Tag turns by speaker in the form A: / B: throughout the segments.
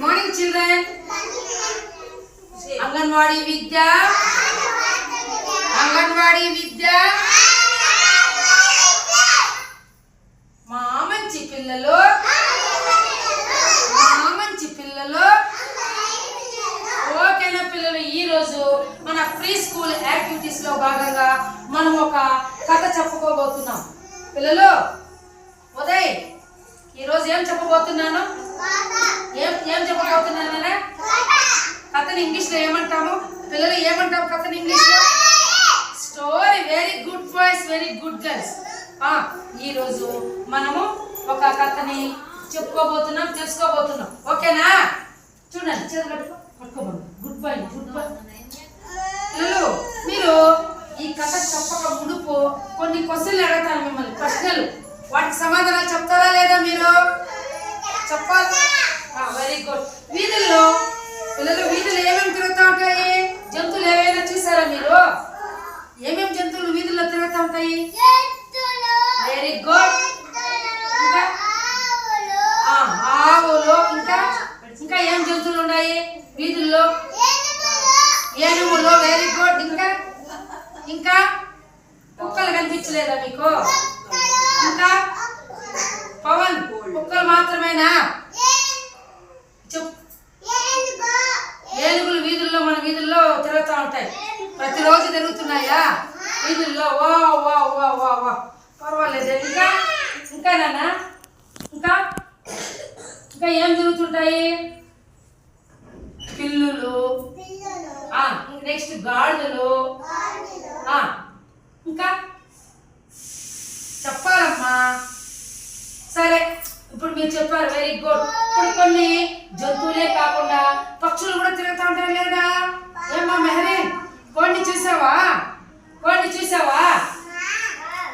A: Morning children anganwadi విద్య అంగన్వాడీ విద్య మా మంచి పిల్లలు. మా మంచి పిల్లలు. ఓకేనా పిల్లలు ఈ రోజు మన ప్రీ స్కూల్ యాక్టివిటీస్లో భాగంగా మనం ఒక కథ చెప్పుకోబోతున్నాం. పిల్లలు ఉదయ్ ఈ రోజు ఏం చెప్పబోతున్నాను? ఏం ఏం చెప్పబోతున్నాననే కథని ఇంగ్లీష్లో ఏమంటాము? పిల్లలు ఏమంటాము కథని ఇంగ్లీష్లో story very good boys very good girls ఈరోజు మనము ఒక కథని చెప్పుకోబోతున్నాం తెలుసుకోబోతున్నాం. ఓకేనా? చూడండి చేతులు కట్టుకో పట్టుకోబోదు గుడ్ బాయ్ గుడ్ బాయ్ పిల్లలు మీరు ఈ కథ చెప్పక మునుపు కొన్ని క్వశ్చన్లు అడుగుతాను మిమ్మల్ని ప్రశ్నలు. వాటికి సమాధానాలు చెప్తారా లేదా మీరు? చెప్పాలి. వెరీ గుడ్ వీధుల్లో పిల్లలు వీధులు ఏమేమి తిరుగుతూ ఉంటాయి? జంతువులు ఏవైనా చూసారా మీరు? ఏమేమి జంతువులు వీధుల్లో తిరుగుతూ ఉంటాయి? వెరీ గుడ్ ఇంకా? ఆవులు. ఇంకా? ఇంకా ఏం జంతువులు ఉన్నాయి వీధుల్లో? ఏనుగులు. వెరీ గుడ్ ఇంకా? ఇంకా? కుక్కలు కనిపించలేదా మీకు? ఇంకా? పవన్ కుక్కలు మాత్రమేనా చెప్పు ఏనుగులు వీధుల్లో మన వీధుల్లో తిరుగుతూ ఉంటాయి ప్రతిరోజు తిరుగుతున్నాయా వీధుల్లో వా వా వా వా వా పర్వాలేదు ఇంకా ఇంకా నాన్న ఇంకా ఇంకా ఏం తిరుగుతుంటాయి పిల్లులు నెక్స్ట్ గాడిదలు ఆ, ఇంకా చెప్పాలమ్మా సరే ఇప్పుడు మీరు చెప్పారు వెరీ గుడ్ ఇప్పుడు కొన్ని జంతువులే కాకుండా పక్షులు కూడా తిరుగుతూ ఉంటాయి లేదా ఏమ్మా మెహరీన్ కోడిని చూసావా కోడిని చూసావా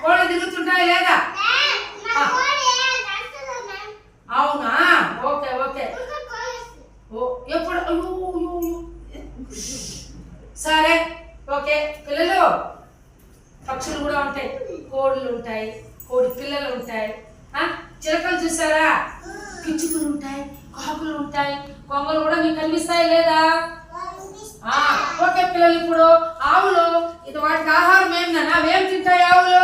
A: కోళ్ళు తిరుగుతుంటాయి లేదా ఆ, అవునా ఓకే ఓకే ఓ ఎప్పుడు అయ్యో, అయ్యో, అయ్యో. సరే ఓకే పిల్లలు పక్షులు కూడా ఉంటాయి కోడులు ఉంటాయి కోడి పిల్లలు ఉంటాయి ఆ, చిలకలు చూసారా పిచ్చుకలు ఉంటాయి కాకులు ఉంటాయి కొంగలు కూడా మీకు కనిపిస్తాయి లేదా ఆ, ఓకే పిల్లలు ఇప్పుడు ఆవులు ఇది వాటికి ఆహారం ఏం నాన్న అవేం తింటాయి ఆవులు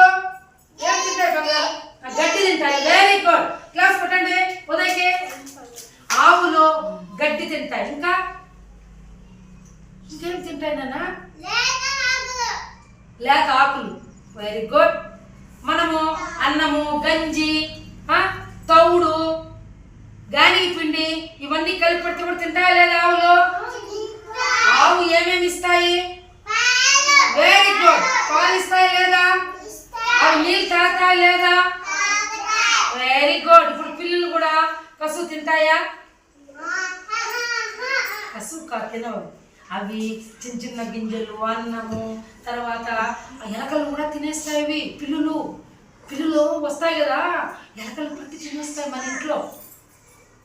A: ఏం తింటాయి బంగారు ఆ, గడ్డి తింటాయి వెరీ గుడ్ క్లాస్ పెట్టండి ఉదయకి ఆవులు గడ్డి తింటాయి ఇంకా ఇంకేం తింటాయి నాన్న లేక ఆకులు వెరీ గుడ్ మనము అన్నము గంజి తౌడు గాని పిండి ఇవన్నీ కలిపి పెడితే కూడా తింటాయా లేదా ఆవులు? ఆవు ఏమేమి ఇస్తాయి? వెరీ గుడ్ పాలు ఇస్తాయి లేదా? అవి నీళ్ళు తాగుతాయి లేదా? వెరీ గుడ్ ఇప్పుడు పిల్లలు కూడా కసు తింటాయా? కసు కా- తినవు. అవి చిన్న చిన్న గింజలు అన్నము తర్వాత ఎలకలు కూడా తినేస్తాయి పిల్లులు. పిల్లలు వస్తాయి కదా? ఎలకలు చిన్న తినేస్తాయి మన ఇంట్లో.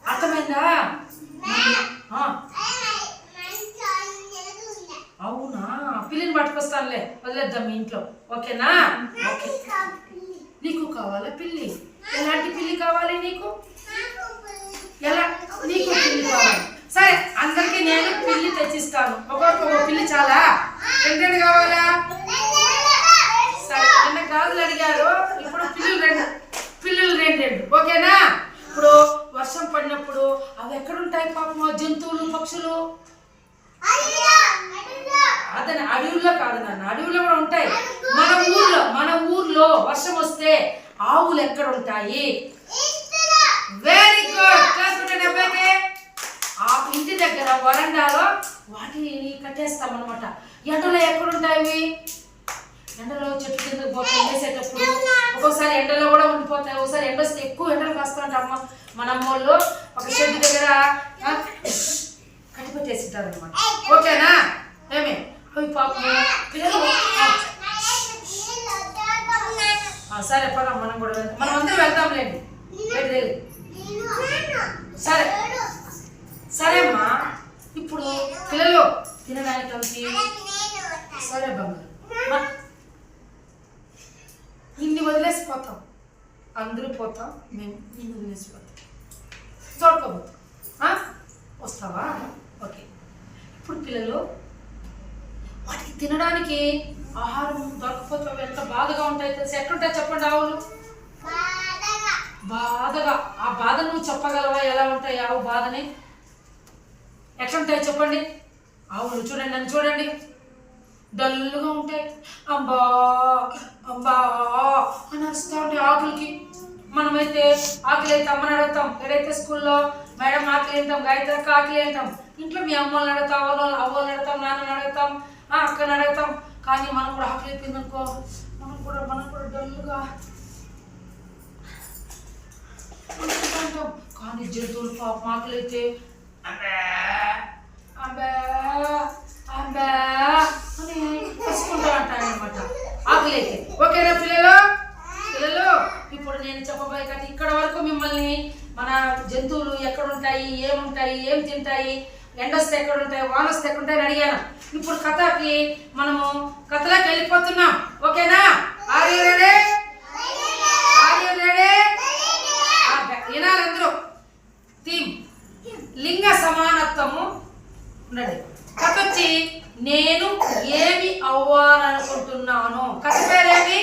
A: అర్థమైందా? అవునా? పిల్లిని పట్టుకొస్తానులే వదిలేద్దాం మీ ఇంట్లో. ఓకేనా? ఓకే. నీకు కావాలా పిల్లి. ఎలాంటి పిల్లి కావాలి నీకు? ఎలా? నీకు పిల్లి కావాలి. సరే అందరికి నేను పిల్లి తెచ్చిస్తాను. ఒక్కొక్క పిల్లి చాలా. రెండు కావాలా? సరే నిన్న గాజులు అడిగారు. పిల్లలు రెండు పిల్లలు రెండు రెండు. ఓకేనా? ఇప్పుడు వర్షం పడినప్పుడు అవి ఎక్కడుంటాయి పాపం? ఆ జంతువులు పక్షులు? అతని అడవుల్లో కాదు నాన్న. అడవుల్లో కూడా ఉంటాయి. మన ఊర్లో మన ఊర్లో వర్షం వస్తే ఆవులు ఎక్కడ ఉంటాయి వెరీ గుడ్ క్లాస్ పెట్టండి ఆ ఇంటి దగ్గర వరండాలో వాటిని కట్టేస్తాం అనమాట ఎండలో ఎక్కడ ఉంటాయి ఇవి? ఎండలో చెట్టు కింద పోతాయి వేసేటప్పుడు ఒకసారి ఎండలో కూడా ఉండిపోతాయి ఒకసారి ఎండ వస్తే ఎక్కువ ఎండలు కాస్తుంటాము మన అమ్మోళ్ళు ఒక షెడ్ దగ్గర కట్టిపెట్టేసింటారు అనమాట ఓకేనా? ఏమి? అవి పిల్లలు సరే పద మనం కూడా వెళ్తాం మనం అందరూ వెళ్తాంలేండి వెళ్ళు, సరే. సరే అమ్మా. ఇప్పుడు పిల్లలు తినడానికి సరే బాబు మా, ఇన్ని వదిలేసిపోతాం అందరూ పోతాం మేము నిన్ను వదిలేసిపోతాం చూడుకోబోతాం ఆ? వస్తాం పిల్లలు వాటికి తినడానికి ఆహారం దొరకపోతే ఎంత బాధగా ఉంటాయి తెలుసు? ఎట్లుంటాయి చెప్పండి ఆవులు? బాధగా. ఆ బాధ నువ్వు చెప్పగలవా? ఎలా ఉంటాయి ఆవు బాధని? ఎట్లుంటాయి చెప్పండి? ఆవులు చూడండి నన్ను చూడండి. డల్లుగా ఉంటాయి. అంబా అంబా అని వస్తూ ఉంటాయి ఆకులకి. మనమైతే ఆకలి అయితే అమ్మని అడుగుతాం. ఎక్కడైతే స్కూల్లో మేడం ఆకలి అంటాం గాయత్రక్క ఆకలి అంటాం ఇంట్లో మీ అమ్మని అడుగుతాం అవ్వాలి అవ్వని అడుగుతాం నాన్నని అడుగుతాం ఆ అక్కని అడుగుతాం. కానీ మనం కూడా ఆకలి అయిపోయింది అనుకో మనం కూడా మనం కూడా డల్లుగా కానీ జంతువులు పాప మాకులైతే అంబే అంబే అని పసుకుంటూ అంటాడు అనమాట ఆకలైతే ఓకేనా పిల్లలు పిల్లలు ఇప్పుడు నేను చెప్పబోయే కథ ఇక్కడ వరకు మిమ్మల్ని మన జంతువులు ఎక్కడ ఉంటాయి ఏముంటాయి ఏం తింటాయి ఎండొస్తే ఎక్కడ ఉంటాయి వానొస్తే ఎక్కడ ఉంటాయని అడిగాను. ఇప్పుడు కథకి మనము కథలోకి వెళ్ళిపోతున్నాం. ఓకేనా? ఆర్ యు రెడీ వినాలి అందరూ థీమ్ లింగ సమానత్వము ఉండండి కథ వచ్చి నేను ఏమి అవ్వాలనుకుంటున్నాను కథ పేరేమి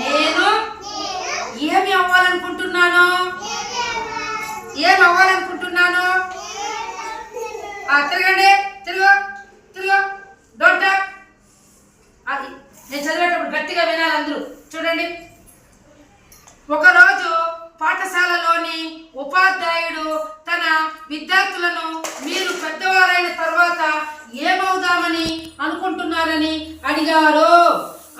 A: నేను ఏమి అవ్వాలనుకుంటున్నాను ఏమి అవ్వాలనుకుంటున్నాను ఆ, తిరగండి తిరుగు తిరుగు డోంట్ అది నేను చదివేటప్పుడు గట్టిగా వినాలి అందరూ. చూడండి. ఒకరోజు పాఠశాలలోని ఉపాధ్యాయుడు తన విద్యార్థులను మీరు పెద్దవారైన తర్వాత ఏమవుదామని అనుకుంటున్నారని అడిగారు.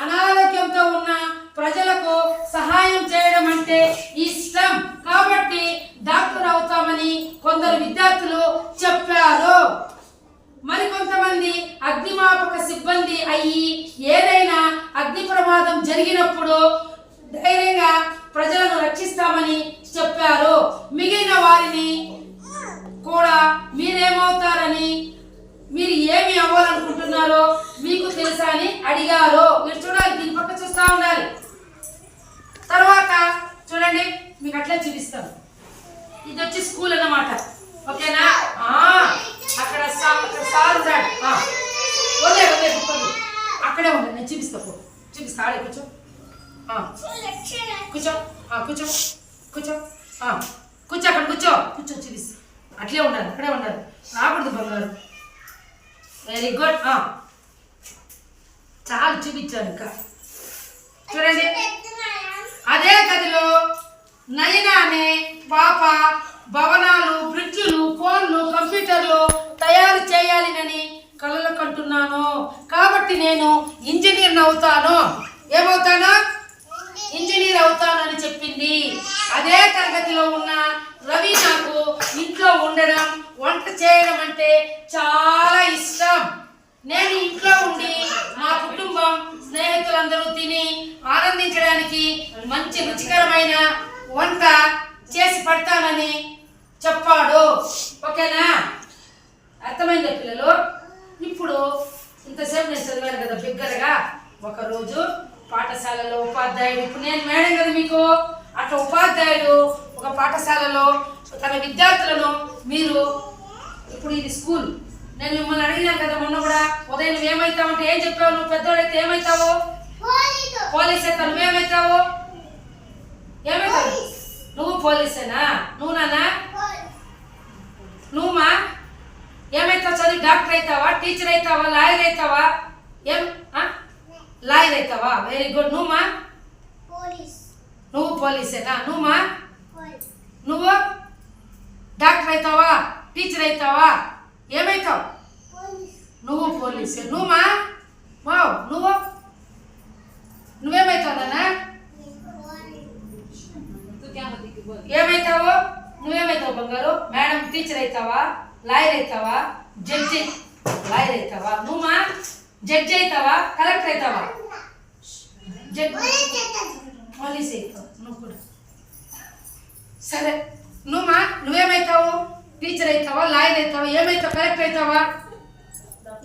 A: అనారోగ్యంతో ఉన్న ప్రజలకు సహాయం చేయడం అంటే ఇష్టం. కాబట్టి డాక్టర్ అవుతామని కొందరు విద్యార్థులు చెప్పారు. మరికొంతమంది అగ్నిమాపక సిబ్బంది అయ్యి ఏదైనా అగ్ని ప్రమాదం జరిగినప్పుడు ధైర్యంగా ప్రజలను రక్షిస్తామని చెప్పారు. మిగిలిన వారిని కూడా మీరేమవుతారని మీరు ఏమి అవ్వాలనుకుంటున్నారో మీకు తెలుసా అని అడిగారు. మీరు చూడాలి దీని పక్క చూస్తూ ఉండాలి. తర్వాత చూడండి మీకు అట్లా చూపిస్తాను. ఇది వచ్చి స్కూల్ అన్నమాట. ఓకేనా? అక్కడ సా- అక్కడ సార్ వదిలే వదిలే అక్కడే ఉండండి నేను చూపిస్తా పో. చూపిస్తా ఆడే కూర్చో. కూర్చో. కూర్చో. కూర్చో. కూర్చో అక్కడ కూర్చో. కూర్చో చూపిస్తా. అట్లే ఉండాలి అక్కడే ఉండాలి. రాకూడదు బంగారు. వెరీ గుడ్ చాలు చూపించాను ఇంకా. చూడండి. అదే గదిలో నయన అనే పాప అనుకుంటున్నాను కాబట్టి నేను ఇంజనీర్ అవుతాను ఏమవుతాను? ఇంజనీర్ అవుతానని చెప్పింది. అదే తరగతిలో ఉన్న రవి నాకు ఇంట్లో ఉండడం వంట చేయడం అంటే చాలా ఇష్టం. నేను ఇంట్లో ఉండి మా కుటుంబం స్నేహితులందరూ తిని ఆనందించడానికి మంచి రుచికరమైన వంట చేసి పెడతానని చెప్పాడు. ఓకేనా? అర్థమైందా పిల్లలు? ఇప్పుడు ఇంతసేపు నేను చదివాను కదా బిగ్గరగా. ఒకరోజు పాఠశాలలో ఉపాధ్యాయుడు ఇప్పుడు నేను మేడం కదా మీకు. అట్లా ఉపాధ్యాయుడు ఒక పాఠశాలలో తన విద్యార్థులను మీరు ఇప్పుడు ఇది స్కూల్. నేను మిమ్మల్ని అడిగినాను కదా మొన్న కూడా ఉదయం నువ్వు ఏమవుతావు అంటే ఏం చెప్పావు? నువ్వు పెద్దోడైతే ఏమవుతావు పోలీస్. అయితే నువ్వేమవుతావు ఏమవుతావు నువ్వు పోలీసేనా? నువ్వు నాన్న? నువ్వు మా ఏమైతావు చదివి? డాక్టర్ అవుతావా టీచర్ అవుతావా లాయర్ అవుతావా ఏం? లాయర్ అవుతావా వెరీ గుడ్ నువ్వు? మా నువ్వు పోలీసేనా? నువ్వు? మా నువ్వు? డాక్టర్ అవుతావా టీచర్ అవుతావా ఏమవుతావు నువ్వు పోలీసే. నువ్వు? మా వావ్. నువ్వు? నువ్వేమవుతావు నాన్న? ఏమైతావు? నువ్వేమైతావు బంగారు? మేడం టీచర్ అవుతావా लाय रहतावा जज्जे लाय रहतावा नुमा जज्जे तवा कलक रहतावा जज्जे पुलिस एक नुकुड सर नुमा नुए में तवो टीचर रहतावा लाय रहतावा ये में तो कलक रहतावा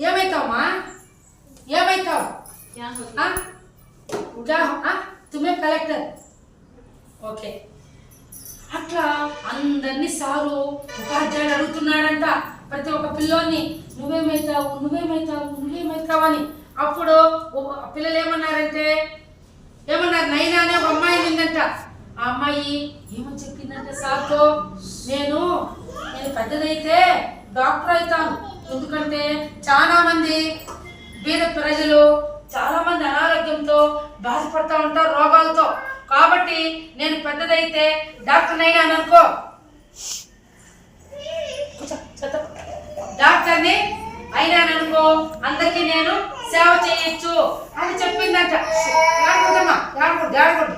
A: ये में तो माँ ये में तो क्या हो आ क्या हो आ तुम्हें कलेक्टर ओके. అట్లా అందరినీ సారు ఉపాధ్యాయుడు అడుగుతున్నాడంట. ప్రతి ఒక్క పిల్లోని నువ్వేమైతావు నువ్వేమైతావు నువ్వేమైతావు అని. అప్పుడు పిల్లలు ఏమన్నారంటే ఏమన్నారు? నైనా అనే ఒక అమ్మాయి ఉందంట. ఆ అమ్మాయి ఏమని చెప్పిందంటే సార్తో? నేను నేను పెద్దదైతే డాక్టర్ అవుతాను. ఎందుకంటే చాలా మంది బీద ప్రజలు చాలా మంది అనారోగ్యంతో బాధపడతా ఉంటారు రోగాలతో. కాబట్టి నేను పెద్దదైతే డాక్టర్ అయినాను అనుకో. డాక్టర్ని చేత్తో. డాక్టర్ని అయినాననుకో అందరికీ నేను సేవ చేయొచ్చు అని చెప్పిందంట. ఏడకూడదమ్మా ఏడకూడదు ఏడకూడదు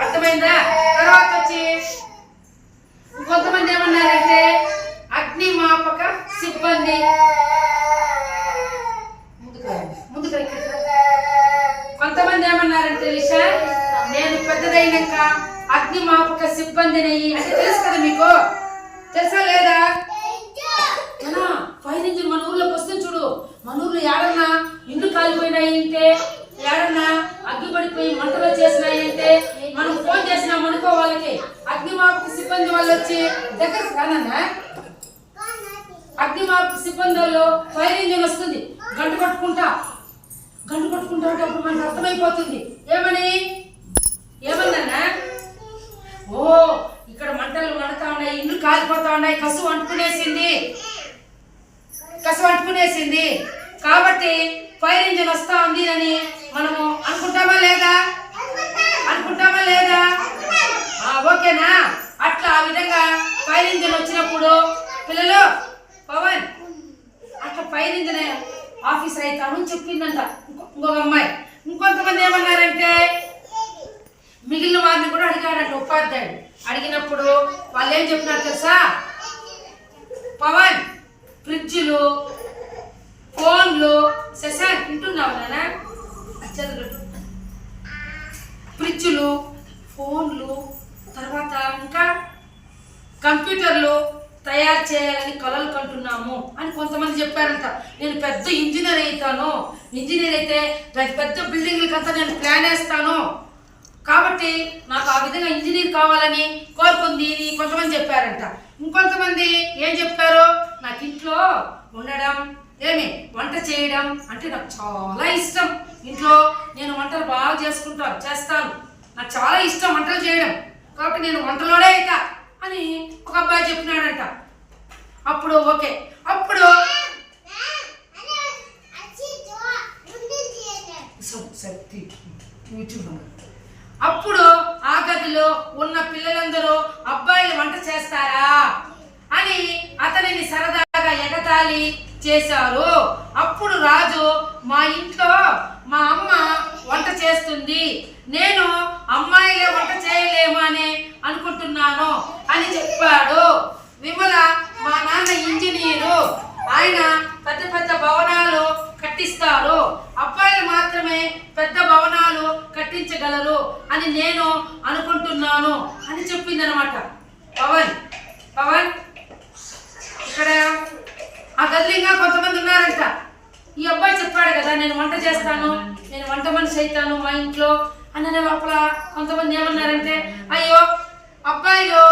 A: అర్థమైందా? తర్వాత వచ్చి కొంతమంది ఏమన్నారంటే అగ్నిమాపక సిబ్బంది. ముందుకు ముందుకు పెద్దదైనాక అగ్నిమాపక సిబ్బందిని అంటే తెలుసు కదా మీకు? తెలుసా లేదా? ఫైర్ ఇంజిన్ మన ఊర్లోకి వస్తుంది చూడు. మన ఊర్లో ఏడన్నా ఇల్లు కాలిపోయినాయి అంటే ఏడన్నా అగ్గి పడిపోయి మంటలు వచ్చేసినాయి అంటే మనం ఫోన్ చేసినాం అనుకో వాళ్ళకి. అగ్నిమాపక సిబ్బంది వాళ్ళు వచ్చి దగ్గర రానన్నా? అగ్నిమాపక సిబ్బంది వాళ్ళు ఫైర్ ఇంజిన్ వస్తుంది. గంట పట్టుకుంటా. గంట పట్టుకుంటా అప్పుడు మనకు అర్థమైపోతుంది. ఏమని? ఏమన్నా ఓ ఇక్కడ మంటలు మండుతా ఉన్నాయి ఇల్లు కాలిపోతా ఉన్నాయి కసు అంటుకునేసింది. కసు అంటుకునేసింది. కాబట్టి ఫైర్ ఇంజిన్ వస్తా ఉంది అని మనము అనుకుంటామా లేదా? అనుకుంటామా లేదా? ఓకేనా? అట్లా ఆ విధంగా ఫైర్ ఇంజిన్ వచ్చినప్పుడు పిల్లలు పవన్ అట్లా ఫైర్ ఇంజిన్ ఆఫీసర్ అవుతాను చెప్పిందంట. ఇంకొక అమ్మాయి. ఇంకొంతమంది ఏమన్నారంటే మిగిలిన వారిని కూడా అడిగాడంట ఉపాధ్యాయుడు. అడిగినప్పుడు వాళ్ళు ఏం చెప్పినారు తెలుసా? పవన్ ఫ్రిడ్జ్లు ఫోన్లు శశాంక్ వింటున్నావు నాన్న చదువు ఫ్రిడ్జ్లు ఫోన్లు తర్వాత ఇంకా కంప్యూటర్లు తయారు చేయాలని కలలు కంటున్నాము అని కొంతమంది చెప్పారంట. నేను పెద్ద ఇంజనీర్ అవుతాను. ఇంజనీర్ అయితే పెద్ద పెద్ద బిల్డింగ్లకంతా నేను ప్లాన్ వేస్తాను. కాబట్టి నాకు ఆ విధంగా ఇంజనీర్ కావాలని కోరుకుంది నీ కొంతమంది చెప్పారంట ఇంకొంతమంది ఏం చెప్పారు నాకు ఇంట్లో ఉండడం ఏమి వంట చేయడం అంటే నాకు చాలా ఇష్టం ఇంట్లో నేను వంటలు బాగా చేసుకుంటాను చేస్తాను నాకు చాలా ఇష్టం వంటలు చేయడం కాబట్టి నేను వంటలోనే అవుతా అని ఒక అబ్బాయి చెప్పినాడంట అప్పుడు ఓకే అప్పుడు శక్తి సరే, యూట్యూబ్ అప్పుడు ఆ గదిలో ఉన్న పిల్లలందరూ అబ్బాయిలు వంట చేస్తారా? అని అతనిని సరదాగా ఎగతాళి చేశారు. అప్పుడు రాజు మా ఇంట్లో మా అమ్మ వంట చేస్తుంది. నేను అమ్మాయిలే వంట చేయలేము అని అనుకుంటున్నాను అని చెప్పాడు. విమల మా నాన్న ఇంజనీరు. ఆయన పెద్ద పెద్ద భవనాలు కట్టిస్తారు అబ్బాయిలు మాత్రమే పెద్ద భవనాలు కట్టించగలరు అని నేను అనుకుంటున్నాను అని చెప్పిందనమాట పవన్ పవన్ ఇక్కడ ఆ గదిలో కొంతమంది ఉన్నారంట. ఈ అబ్బాయి చెప్పాడు కదా నేను వంట చేస్తాను నేను వంట మనిషి అవుతాను మా ఇంట్లో అని లోపల కొంతమంది ఏమన్నారంటే అయ్యో అబ్బాయిలు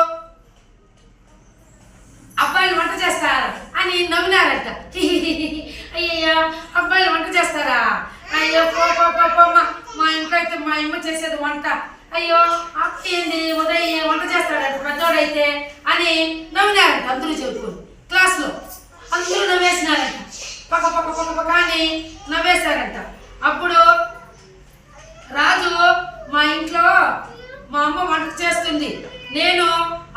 A: అబ్బాయిలు వంట చేస్తారా అని నవ్వినారంట అయ్యయ్యా అబ్బాయిలు వంట చేస్తారా? అయ్యో పాపమ్మ మా ఇంట్లో అయితే మా అమ్మ చేసేది వంట. అయ్యో ఏంది ఉదయ్ వంట చేస్తాడంట పెద్దోడైతే అని నవ్వినారంట అందరూ చెప్పుకొని క్లాస్లో అందరూ నవ్వేసినారంట. పక్క పక్క పక్క పక్క అని నవ్వేశారంట. అప్పుడు రాజు మా ఇంట్లో మా అమ్మ వంట చేస్తుంది. నేను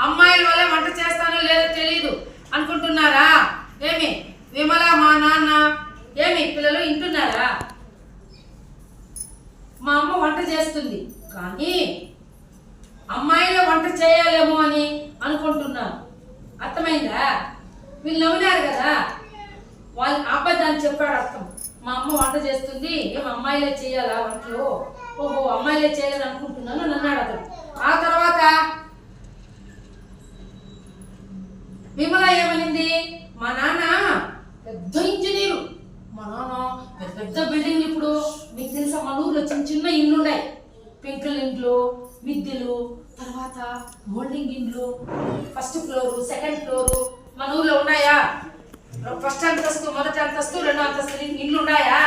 A: అమ్మాయిల వల్ల వంట చేస్తానో లేదో తెలియదు అనుకుంటున్నారా? ఏమి? విమల మా నాన్న ఏమి పిల్లలు వింటున్నారా మా అమ్మ వంట చేస్తుంది కానీ అమ్మాయిలో వంట చేయాలేమో అని అనుకుంటున్నాను. అర్థమైందా? వీళ్ళు నవ్వినారు కదా? వాళ్ళు అబ్బాయి దాన్ని చెప్పాడు అర్థం. మా అమ్మ వంట చేస్తుంది ఏం అమ్మాయిలే చేయాలా వంటలు? ఓహో అమ్మాయిలే చేయాలని అనుకుంటున్నాను అని అన్నాడు అతను. ఆ తర్వాత విమల ఏమనింది? మా నాన్న పెద్ద ఇంజనీరు. మా నాన్న పెద్ద పెద్ద బిల్డింగ్లు ఇప్పుడు. మీకు తెలుసా మన ఊర్లో చిన్న చిన్న ఇండ్లు ఉన్నాయి. పెంకుల ఇండ్లు మిద్దెలు తర్వాత మోల్డింగ్ ఇండ్లు ఫస్ట్ ఫ్లోర్ సెకండ్ ఫ్లోర్ మన ఊర్లో ఉన్నాయా? ఫస్ట్ అంతస్తు మొదటి అంతస్తు రెండో అంతస్తు ఇండ్లు ఉన్నాయా?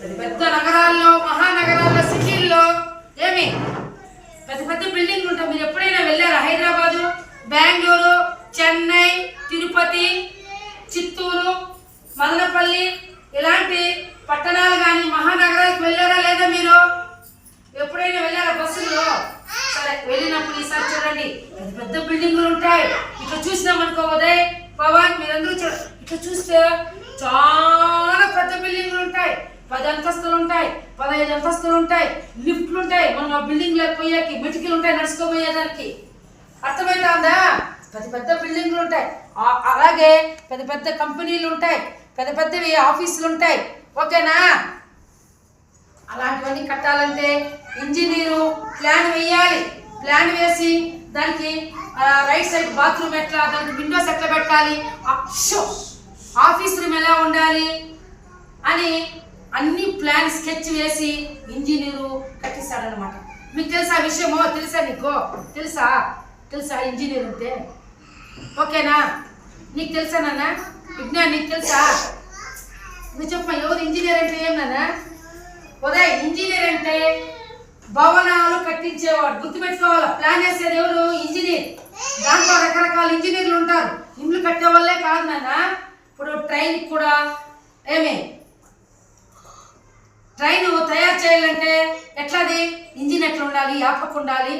A: పెద్ద పెద్ద నగరాల్లో మహానగరాల్లో సిటీల్లో ఏమి? పెద్ద పెద్ద బిల్డింగ్లు ఉంటాయి. మీరు ఎప్పుడైనా వెళ్ళారా హైదరాబాదు బెంగళూరు చెన్నై తిరుపతి మదనపల్లి ఇలాంటి పట్టణాలు కానీ మహానగరాలకు వెళ్ళారా లేదా మీరు? ఎప్పుడైనా వెళ్ళారా బస్సులో? సరే వెళ్ళినప్పుడు ఈసారి చూడండి. పెద్ద పెద్ద బిల్డింగ్లు ఉంటాయి. ఇట్లా చూసినామనుకో ఉదయ్ పవన్ మీరందరూ చూడ ఇట్లా చూస్తే చాలా పెద్ద బిల్డింగ్లు ఉంటాయి. పది అంతస్తులు ఉంటాయి పదహైదు అంతస్తులు ఉంటాయి. లిఫ్ట్లు ఉంటాయి. మనం ఆ బిల్డింగ్లోకి పోయాకి మెటికలు ఉంటాయి నడుచుకోబోయేదానికి అర్థమైందా? పెద్ద పెద్ద బిల్డింగ్లు ఉంటాయి. అలాగే పెద్ద పెద్ద కంపెనీలు ఉంటాయి. పెద్ద పెద్దవి ఆఫీసులు ఉంటాయి. ఓకేనా? అలాంటివన్నీ కట్టాలంటే ఇంజనీరు ప్లాన్ వేయాలి. ప్లాన్ వేసి దానికి రైట్ సైడ్ బాత్రూమ్ ఎట్లా దానికి విండోస్ ఎట్లా పెట్టాలి? అక్షో! షో ఆఫీస్ రూమ్ ఎలా ఉండాలి? అని అన్ని ప్లాన్ స్కెచ్ వేసి ఇంజనీరు కట్టిస్తాడనమాట మీకు తెలుసా విషయమో? తెలుసా నీకు? తెలుసా? తెలుసా ఇంజనీర్ అంటే ఓకేనా? నీకు తెలుసా నాన్న? విజ్ఞాన్ నీకు తెలుసా? నువ్వు చెప్పమ్మా ఎవరు ఇంజనీర్ అంటే ఏం ఉదయ్ ఇంజనీర్ అంటే భవనాలు కట్టించేవాడు. గుర్తుపెట్టుకోవాలి? ప్లాన్ చేసేది ఎవరు? ఇంజనీర్. దాంట్లో రకరకాల ఇంజనీర్లు ఉంటారు. ఇండ్లు కట్టే వాళ్ళే కాదు నాన్న. ఇప్పుడు ట్రైన్ కూడా ఏమే? ట్రైన్ తయారు చేయాలంటే ఎట్లాది? ఇంజిన్ ఎట్లా ఉండాలి? యాపకు ఉండాలి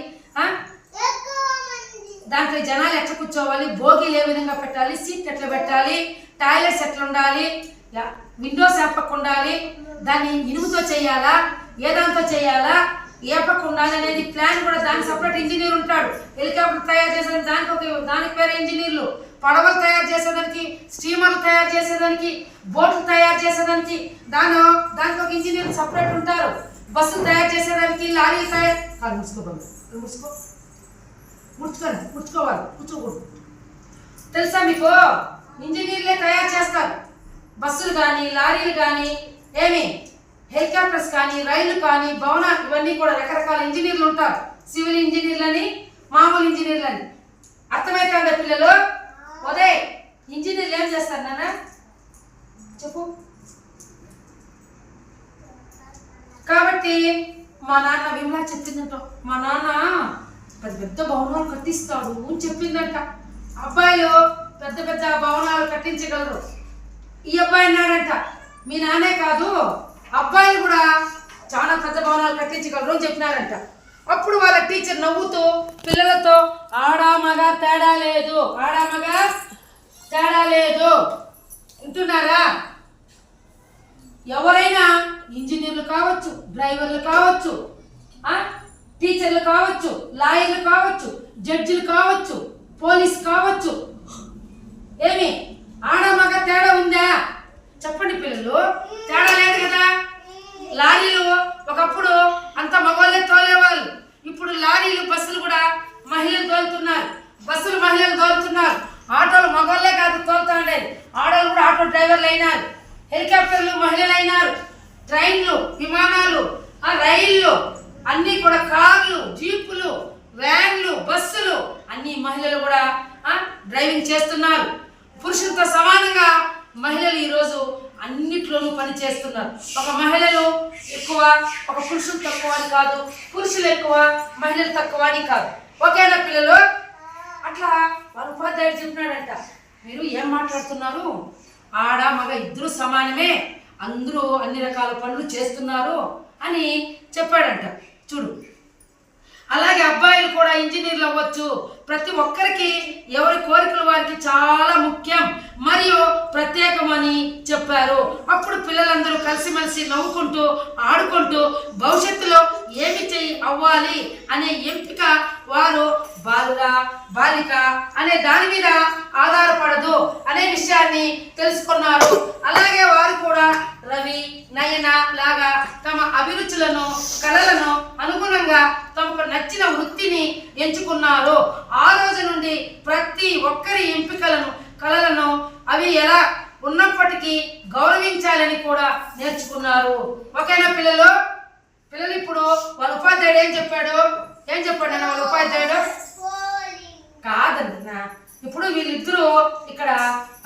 A: దాంట్లో జనాలు ఎట్లా కూర్చోవాలి? భోగిలు ఏ విధంగా పెట్టాలి? సీట్ ఎట్లా పెట్టాలి? టాయిలెట్స్ ఎట్లా ఉండాలి? విండోస్ ఏ పక్క ఉండాలి? దాన్ని ఇనుముతో చేయాలా? ఏ దాంతో చేయాలా? ఏ పక్క ఉండాలి అనేది ప్లాన్ కూడా దానికి సపరేట్ ఇంజనీర్ ఉంటాడు. హెలికాప్టర్ తయారు చేసేదానికి దానికి ఒక దానికి వేరే ఇంజనీర్లు. పడవలు తయారు చేసేదానికి స్టీమర్లు తయారు చేసేదానికి బోట్లు తయారు చేసేదానికి దాని దానికి ఒక ఇంజనీర్ సపరేట్ ఉంటారు. బస్సులు తయారు చేసేదానికి లారీలు తయారు ముసుకో ముసుకో. ముడుచుకోండి ముడుచుకోవాలి కూర్చోకూడదు తెలుసా మీకు? ఇంజనీర్లే తయారు చేస్తారు. బస్సులు కానీ లారీలు కానీ ఏమి? హెలికాప్టర్స్ కానీ రైళ్ళు కానీ భవనాలు ఇవన్నీ కూడా రకరకాల ఇంజనీర్లు ఉంటారు. సివిల్ ఇంజనీర్లని మామూలు ఇంజనీర్లని. అర్థమవుతుందా పిల్లలు? ఉదయ్ ఇంజనీర్లు ఏం చేస్తారు నాన్న? చెప్పు. కాబట్టి మా నాన్న విమలా చెప్పిందంట. మా నాన్న పెద్ద పెద్ద భవనాలు కట్టిస్తాడు అని చెప్పిందంట. అబ్బాయిలు పెద్ద పెద్ద భవనాలు కట్టించగలరు. ఈ అబ్బాయి అన్నాడంట మీ నాన్నే కాదు అబ్బాయిలు కూడా చాలా పెద్ద భవనాలు కట్టించగలరు అని చెప్పినారంట. అప్పుడు వాళ్ళ టీచర్ నవ్వుతూ పిల్లలతో ఆడా మగ తేడా లేదు ఆడా మగ తేడా లేదు వింటున్నారా ఎవరైనా ఇంజనీర్లు కావచ్చు డ్రైవర్లు కావచ్చు ఆ? టీచర్లు కావచ్చు లాయర్లు కావచ్చు జడ్జిలు కావచ్చు పోలీస్ కావచ్చు. ఏమి? ఆడ మగ తేడా ఉందా? చెప్పండి పిల్లలు. తేడా లేదు కదా? లారీలు ఒకప్పుడు అంత మగవాళ్ళే తోలేవాళ్ళు. ఇప్పుడు లారీలు బస్సులు కూడా మహిళలు తోలుతున్నారు. బస్సులు మహిళలు తోలుతున్నారు. ఆటోలు మగవాళ్ళే కాదు తోలుతుండేది ఆటోలు కూడా ఆటో డ్రైవర్లు అయినారు. హెలికాప్టర్లు మహిళలు అయినారు. ట్రైన్లు విమానాలు ఆ రైళ్ళు అన్నీ కూడా కార్లు జీపులు వ్యాన్లు బస్సులు అన్ని మహిళలు కూడా డ్రైవింగ్ చేస్తున్నారు. పురుషులతో సమానంగా మహిళలు ఈరోజు అన్నిట్లోనూ పని చేస్తున్నారు. ఒక మహిళలు ఎక్కువ ఒక పురుషులు తక్కువ అని కాదు పురుషులు ఎక్కువ మహిళలు తక్కువ అని కాదు. ఓకేనా పిల్లలు? అట్లా వాళ్ళ ఉపాధ్యాయుడు చెప్పినాడంట మీరు ఏం మాట్లాడుతున్నారు? ఆడ మగ ఇద్దరు సమానమే అందరూ అన్ని రకాల పనులు చేస్తున్నారు అని చెప్పాడంట. చూడు. అలాగే అబ్బాయిలు కూడా ఇంజనీర్లు అవ్వచ్చు. ప్రతి ఒక్కరికి ఎవరి కోరికలు వారికి చాలా ముఖ్యం. మరియు ప్రత్యేకమని చెప్పారు. అప్పుడు పిల్లలందరూ కలిసిమెలిసి నవ్వుకుంటూ ఆడుకుంటూ భవిష్యత్తులో ఏమి చెయ్యి అవ్వాలి అనే ఎంపిక వారు బాలుర బాలిక అనే దాని మీద ఆధారపడదు అనే విషయాన్ని తెలుసుకున్నారు అలాగే వారు కూడా రవి నయన లాగా తమ అభిరుచులను కళలను అనుగుణంగా తమకు నచ్చిన వృత్తిని ఎంచుకున్నారు ఆ రోజు నుండి ప్రతి ఒక్కరి ఎంపికలను కళలను అవి ఎలా ఉన్నప్పటికీ గౌరవించాలని కూడా నేర్చుకున్నారు ఓకేనా పిల్లలు పిల్లలు ఇప్పుడు వాళ్ళ ఉపాధ్యాయుడు ఏం చెప్పాడు ఏం చెప్పాడు అన్న వాళ్ళ ఉపాధ్యాయుడు కాదన్న ఇప్పుడు వీళ్ళిద్దరూ ఇక్కడ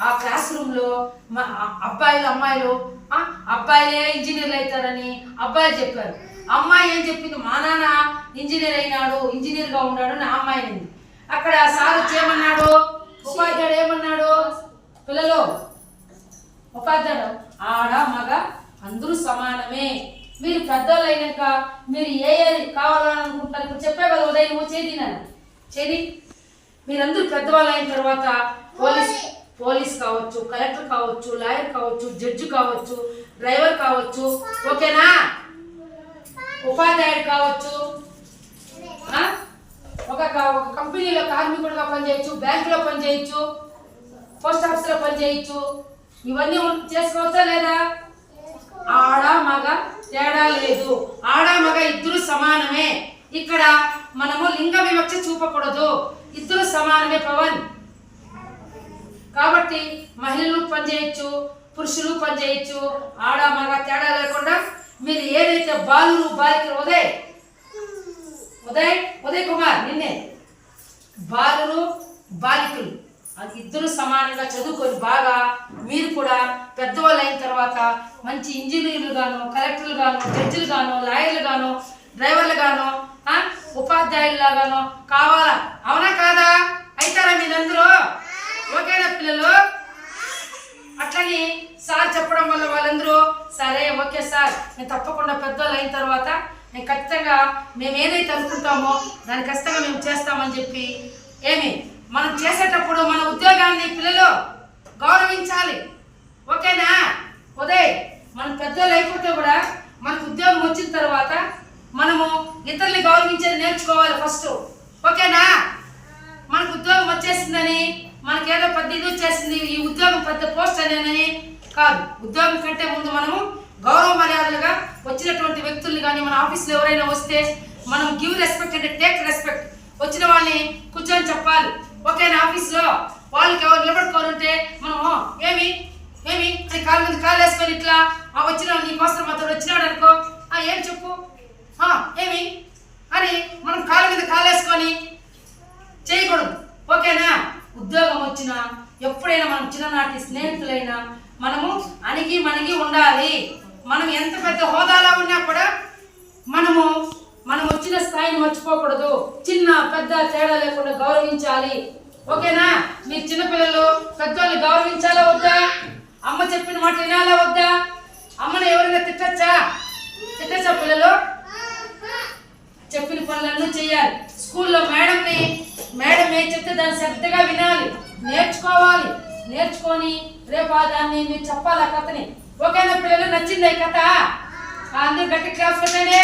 A: ఆ క్లాస్ రూమ్లో మా ఆ అబ్బాయిలు అమ్మాయిలు ఆ, అబ్బాయిలే ఇంజనీర్లు అవుతారని అబ్బాయిలు చెప్పారు అమ్మాయి ఏం చెప్పింది మా నాన్న ఇంజనీర్ అయినాడు ఇంజనీర్గా ఉన్నాడు అని ఆ అమ్మాయి అనింది అక్కడ సార్ వచ్చి ఏమన్నాడు ఉపాధ్యాయుడు ఏమన్నాడు పిల్లలు ఉపాధ్యాయుడు ఆడ మగ అందరూ సమానమే. మీరు పెద్దోళ్ళు అయినాక మీరు ఏ ఏ కావాలనుకుంటారు? ఇప్పుడు చెప్పే కదా ఉదయం నువ్వు చేదినాను చేది మీరందరూ పెద్దవాళ్ళు అయిన తర్వాత పోలీస్ పోలీస్ కావచ్చు కలెక్టర్ కావచ్చు లాయర్ కావచ్చు జడ్జి కావచ్చు డ్రైవర్ కావచ్చు ఓకేనా? ఉపాధ్యాయుడు కావచ్చు ఒక ఒక కంపెనీలో కార్మికుడిగా పనిచేయచ్చు బ్యాంకులో పనిచేయచ్చు పోస్ట్ ఆఫీస్లో పనిచేయచ్చు. ఇవన్నీ చేసుకోవచ్చా లేదా? ఆడ మగ తేడా లేదు. ఆడ మగ ఇద్దరు సమానమే. ఇక్కడ మనము లింగ వివక్ష చూపకూడదు. ఇద్దరు సమానమే పవన్. కాబట్టి మహిళలు పనిచేయచ్చు పురుషులు పనిచేయచ్చు. ఆడ మగ తేడా లేకుండా మీరు ఏదైతే బాలురు బాలికలు ఉదయ్ ఉదయ్ ఉదయ్ కుమార్ నిన్నే. బాలురు బాలికలు. ఇద్దరు సమానంగా చదువుకొని బాగా మీరు కూడా పెద్దవాళ్ళు అయిన తర్వాత మంచి ఇంజనీర్లు గాను కలెక్టర్లు గాను జడ్జిలు గాను లాయర్లు గాను డ్రైవర్లు గాను ఉపాధ్యాయుల్లాగాను కావాలా? అవునా కాదా? అయితారా మీరందరూ? ఓకేనా పిల్లలు? అట్లని సార్ చెప్పడం వల్ల వాళ్ళందరూ సరే ఓకే సార్ నేను తప్పకుండా పెద్దవాళ్ళు అయిన తర్వాత నేను ఖచ్చితంగా మేము ఏదైతే అనుకుంటామో దాన్ని ఖచ్చితంగా మేము చేస్తామని చెప్పి ఏమి మనం చేసేటప్పుడు మన ఉద్యోగాన్ని పిల్లలు గౌరవించాలి. ఓకేనా? ఉదయ్ మనం పెద్దోళ్ళు అయిపోతే కూడా మనకు ఉద్యోగం వచ్చిన తర్వాత మనము ఇతరుల్ని గౌరవించేది నేర్చుకోవాలి ఫస్ట్ ఓకేనా? మనకు ఉద్యోగం వచ్చేసిందని మనకేదో పెద్ద ఇది వచ్చేసింది ఈ ఉద్యోగం పెద్ద పోస్ట్ అనేనని కాదు. ఉద్యోగం కంటే ముందు మనము గౌరవ మర్యాదలుగా వచ్చినటువంటి వ్యక్తుల్ని కానీ మన ఆఫీస్లో ఎవరైనా వస్తే మనం గివ్ రెస్పెక్ట్ అంటే టేక్ రెస్పెక్ట్. వచ్చిన వాళ్ళని కూర్చొని చెప్పాలి. ఓకేనా ఆఫీస్లో వాళ్ళకి ఎవరు నిలబడుకొని ఉంటే మనము ఏమి? ఏమి? అని కాలు మీద కాలు వేసుకొని ఇట్లా ఆ వచ్చిన నీకోసం అతడు వచ్చినాడు అనుకో. ఏం చెప్పు? ఏమి? అని మనం కాలు మీద కాలు వేసుకొని చేయకూడదు. ఓకేనా? ఉద్యోగం వచ్చినా ఎప్పుడైనా మనం చిన్ననాటి స్నేహితులైనా మనము అణిగి మణిగి ఉండాలి. మనం ఎంత పెద్ద హోదాలో ఉన్నా కూడా మనము మనం వచ్చిన స్థాయిని మర్చిపోకూడదు. చిన్న పెద్ద తేడా లేకుండా గౌరవించాలి. ఓకేనా? మీరు చిన్నపిల్లలు పెద్దవాళ్ళు గౌరవించాలా వద్దా? అమ్మ చెప్పిన మాట వినాలా వద్దా? అమ్మని ఎవరైనా తిట్టచ్చా? తిట్టచ్చా పిల్లలు? చెప్పిన పనులన్నీ చేయాలి స్కూల్లో మేడంని మేడం ఏం చెప్తే దాన్ని శ్రద్ధగా వినాలి. నేర్చుకోవాలి. నేర్చుకొని రేపు ఆ దాన్ని మీరు చెప్పాలి ఆ కథని? ఓకేనా పిల్లలు? నచ్చింది కథ? అందరూ గట్టి క్లాస్ పెట్టండి